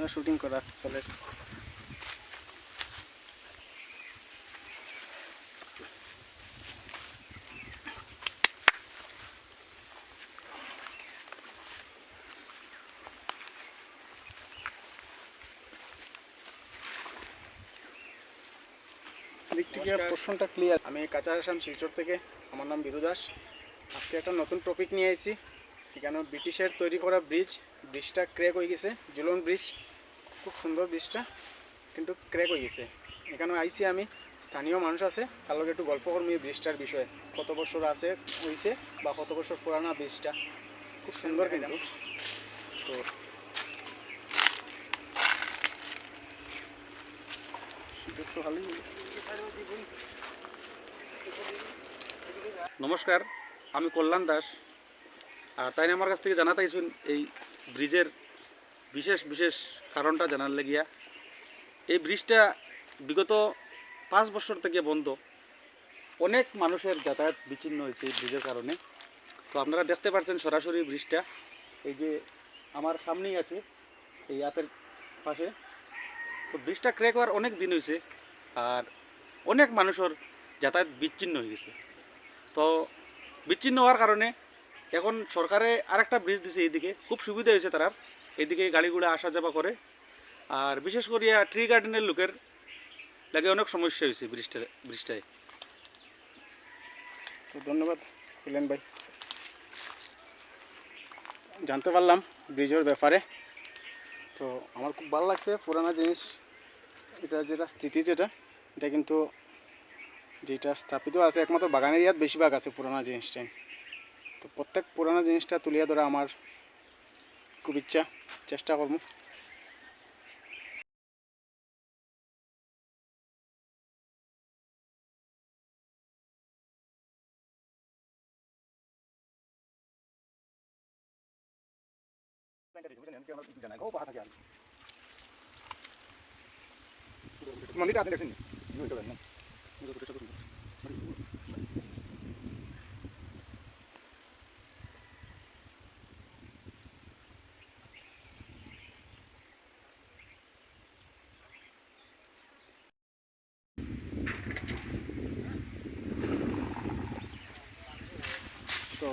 Camera shooting করা চলে। দিক থেকে প্রশ্নটা ক্লিয়ার আমি কাঁচা আসাম শিলচর থেকে আমার নাম বিরু দাস। আজকে একটা নতুন টপিক নিয়ে আইছি। এখানে ব্রিটিশের তৈরি করা ব্রিজ ব্রিজটা ক্র্যাক হয়ে গেছে জুলন ব্রিজ খুব সুন্দর ব্রিজটা কিন্তু ক্র্যাক হয়ে গেছে। এখানে আইছি আমি স্থানীয় মানুষ আছে তার লগে একটু গল্প করব এই ব্রিজটার বিষয়ে। কত বছর আছে হয়েছে বা কত বছর পুরানা ব্রিজটা খুব সুন্দর কিন্তু। তো নমস্কার আমি কল্যাণ দাস। আর তাই আমার কাছ থেকে জানাতে আইসুন এই ব্রিজের বিশেষ বিশেষ কারণটা জানার লাগিয়া এই ব্রিজটা বিগত পাঁচ বছর থেকে বন্ধ। অনেক মানুষের যাতায়াত বিচ্ছিন্ন হয়েছে এই ব্রিজের কারণে। তো আপনারা দেখতে পাচ্ছেন সরাসরি ব্রিজটা। এই যে আমার সামনেই আছে এই হাতের পাশে। তো ব্রিজটা ক্র্যাক হওয়ার অনেক দিন হয়েছে আর অনেক মানুষের যাতায়াত বিচ্ছিন্ন হয়ে গেছে। তো বিচ্ছিন্ন হওয়ার কারণে এখন সরকারে আরেকটা ব্রিজ দিছে এইদিকে। খুব সুবিধা হয়েছে তারার। এইদিকে গাড়িগুলো আসা যাওয়া করে। আর বিশেষ করিয়া ট্রি গার্ডেনের লোকের লাগে অনেক সমস্যা হয়েছে ব্রিজটা, ব্রিজটায়। তো ধন্যবাদ কল্যাণ ভাই। জানতে পারলাম ব্রিজের ব্যাপারে। তো আমার খুব ভালো লাগছে পুরানা জিনিস, এটা যেটা স্থিতি যেটা, এটা কিন্তু যেটা স্থাপিত আছে, একমাত্র বাগানের ইয়াত বেশিরভাগ আছে পুরানা জিনিসটাই। তো প্রত্যেক পুরানা জিনিসটা তুলিয়া ধরা আমার ইচ্ছা চেষ্টা করব। মন্দিরটা আপনি দেখছেন তো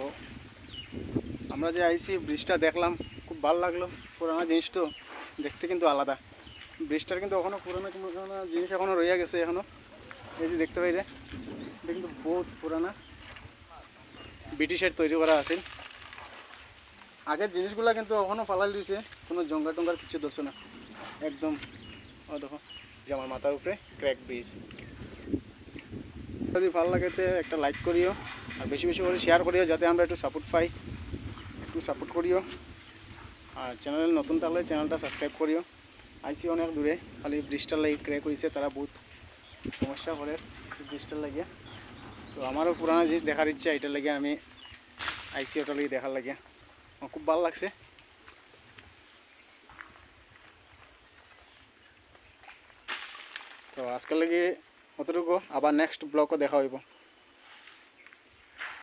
আমরা যে আইসি ব্রিজটা দেখলাম, খুব ভালো লাগল। পুরানো জিনিস তো, দেখতে কিন্তু আলাদা। ব্রিজটার কিন্তু এখনও পুরানো কোনো কোনো জিনিস এখনও রয়ে গেছে এখনও এই যে দেখতে পাই রে, এটা কিন্তু বহুত পুরানা। ব্রিটিশের তৈরি করা আছে আগের জিনিসগুলো কিন্তু এখনও ফালাই দিয়েছে কোনো জঙ্গা টঙ্গার কিছু ধরছে না। একদম, ও দেখো, যে আমার মাথার উপরে ক্র্যাক ব্রিজ যদি ভালো লাগে তে একটা লাইক করিও। আর বেশি বেশি করে শেয়ার করিও, যাতে আমরা একটু সাপোর্ট পাই। একটু সাপোর্ট করিও। আর চ্যানেল নতুন তাহলে চ্যানেলটা সাবস্ক্রাইব করিও। আইসি অনেক দূরে, খালি ব্রিজটার লাগে ক্র্যাক হয়েছে তারা বহুত সমস্যা করে ব্রিজটার লাগে। তো আমারও পুরানো জিনিস দেখার ইচ্ছা, এটার লাগে আমি আইসি ওটা লাগে দেখার লাগে। আমার খুব ভালো লাগছে। তো আজকাল লাগে অতটুকু, আবার নেক্সট ব্লগও দেখা হইব।